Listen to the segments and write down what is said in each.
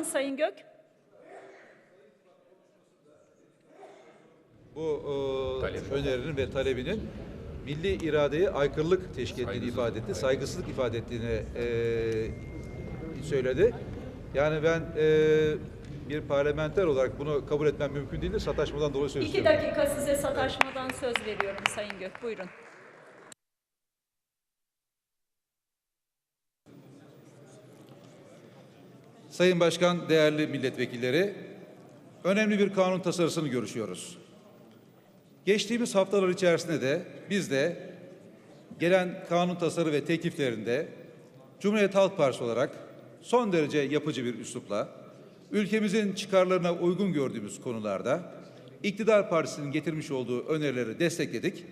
Buyurun Sayın Gök. Bu e, önerinin ve talebinin milli iradeye aykırılık teşkil ettiğini Saygısızlık. ifade etti. Saygısızlık ifade ettiğini e, söyledi. Yani ben e, bir parlamenter olarak bunu kabul etmem mümkün değildir. Sataşmadan dolayı söz İki istiyorum. dakika size sataşmadan söz veriyorum Sayın Gök. Buyurun. Sayın Başkan, değerli milletvekilleri, önemli bir kanun tasarısını görüşüyoruz. Geçtiğimiz haftalar içerisinde de biz de gelen kanun tasarı ve tekliflerinde Cumhuriyet Halk Partisi olarak son derece yapıcı bir üslupla ülkemizin çıkarlarına uygun gördüğümüz konularda iktidar partisinin getirmiş olduğu önerileri destekledik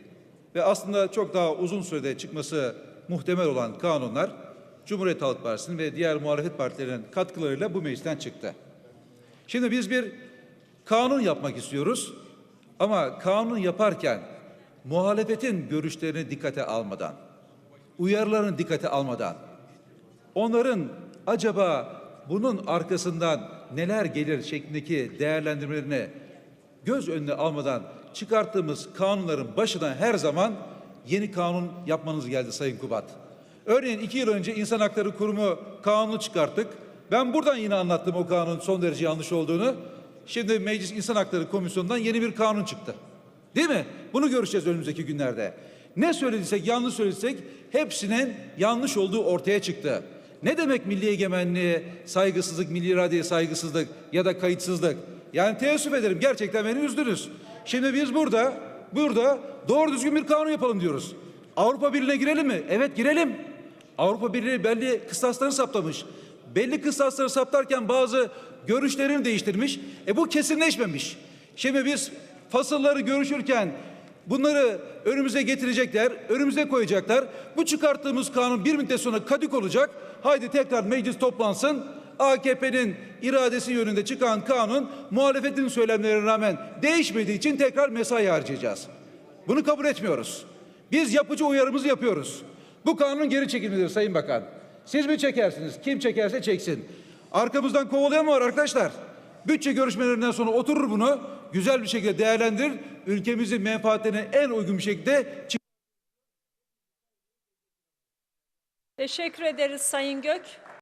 ve aslında çok daha uzun sürede çıkması muhtemel olan kanunlar Cumhuriyet Halk Partisi'nin ve diğer muhalefet partilerinin katkılarıyla bu meclisten çıktı. Şimdi biz bir kanun yapmak istiyoruz ama kanun yaparken muhalefetin görüşlerini dikkate almadan, uyarılarını dikkate almadan, onların acaba bunun arkasından neler gelir şeklindeki değerlendirmelerini göz önüne almadan çıkarttığımız kanunların başına her zaman yeni kanun yapmanız geldi Sayın Kubat. Örneğin iki yıl önce İnsan Hakları Kurumu kanunu çıkarttık. Ben buradan yine anlattım o kanunun son derece yanlış olduğunu. Şimdi Meclis İnsan Hakları Komisyonu'ndan yeni bir kanun çıktı. Değil mi? Bunu görüşeceğiz önümüzdeki günlerde. Ne söylediysek, yanlış söylediysek hepsinin yanlış olduğu ortaya çıktı. Ne demek milli egemenliğe saygısızlık, milli iradeye saygısızlık ya da kayıtsızlık? Yani teessüf ederim gerçekten beni üzdünüz. Şimdi biz burada, burada doğru düzgün bir kanun yapalım diyoruz. Avrupa Birliği'ne girelim mi? Evet girelim. Avrupa Birliği belli kıstasları saptamış. Belli kıstasları saptarken bazı görüşlerini değiştirmiş. E bu kesinleşmemiş. Şimdi biz fasılları görüşürken bunları önümüze getirecekler, önümüze koyacaklar. Bu çıkarttığımız kanun bir müddet sonra kadük olacak. Haydi tekrar meclis toplansın. AKP'nin iradesi yönünde çıkan kanun muhalefetin söylemlerine rağmen değişmediği için tekrar mesai harcayacağız. Bunu kabul etmiyoruz. Biz yapıcı uyarımızı yapıyoruz. Bu kanun geri çekilmelidir Sayın Bakan. Siz mi çekersiniz? Kim çekerse çeksin. Arkamızdan kovalayan mı var arkadaşlar? Bütçe görüşmelerinden sonra oturur bunu güzel bir şekilde değerlendirir. Ülkemizin menfaatlerine en uygun bir şekilde Teşekkür ederiz Sayın Gök.